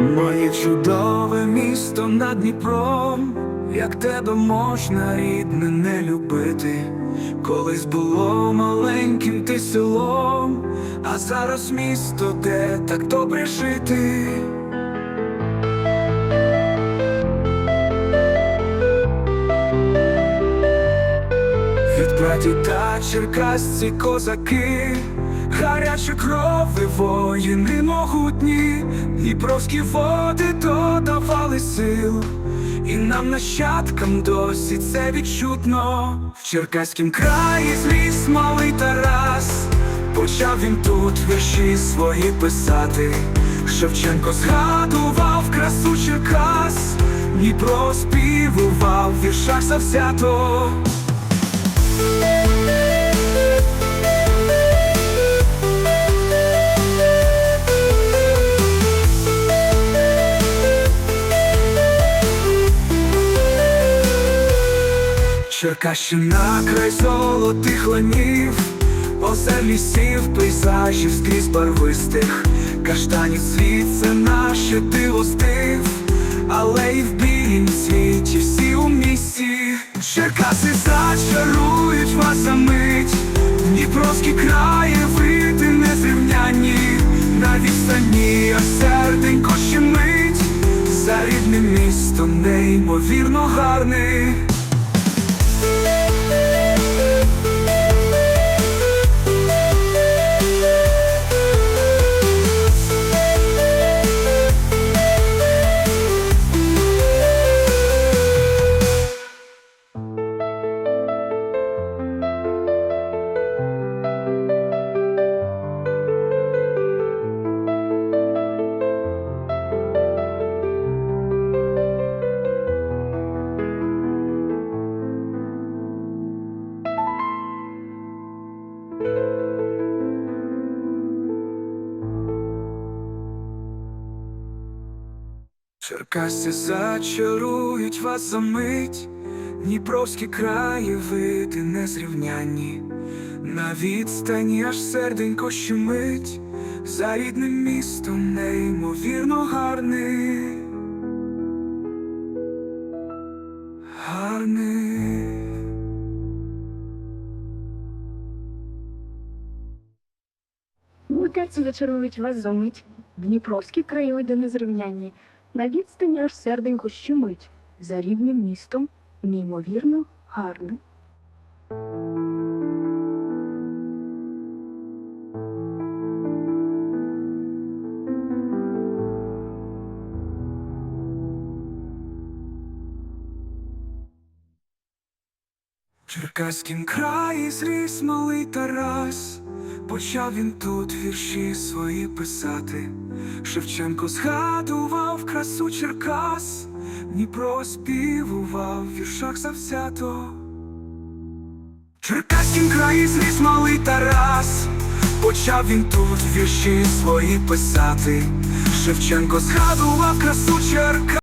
Моє чудове місто над Дніпром, як тебе можна рідне не любити, колись було маленьким ти селом, а зараз місто, де так добре жити. Від братів та черкасці козаки, гарячі крови, воїни могутні, Дніпровські води додавали сил, і нам нащадкам досі це відчутно. В Черкаськім краї зліз малий Тарас, почав він тут вірші свої писати. Шевченко згадував красу Черкас, Дніпро співував в віршах завзято. Черкащина край золотих ланів, озер лісів, пейзажів скрізь барвистих, каштанів світ це наше диво стив, але і в білім світі всі у місті. Черкаси зачарують вас за мить, Дніпровські краєвиди незрівнянні, на відстані, серденько щемить, за рідне місто неймовірно гарний. Música Черкасці зачарують вас за мить, Дніпровські краєвиди незрівнянні, на відстані аж серденько щемить, за рідним містом неймовірно. Гарний. Лукаці зачарують вас за мить, Дніпровські краєвиди незрівнянні, на відстані аж серденько щемить, за рідним містом, неймовірно гарне. В Черкаськім краї зріс малий Тарас, почав він тут вірші свої писати. Шевченко згадував красу Черкас, Дніпро співував в віршах завзято. В Черкаськім краї зріс малий Тарас, почав він тут вірші свої писати. Шевченко згадував красу Черкас.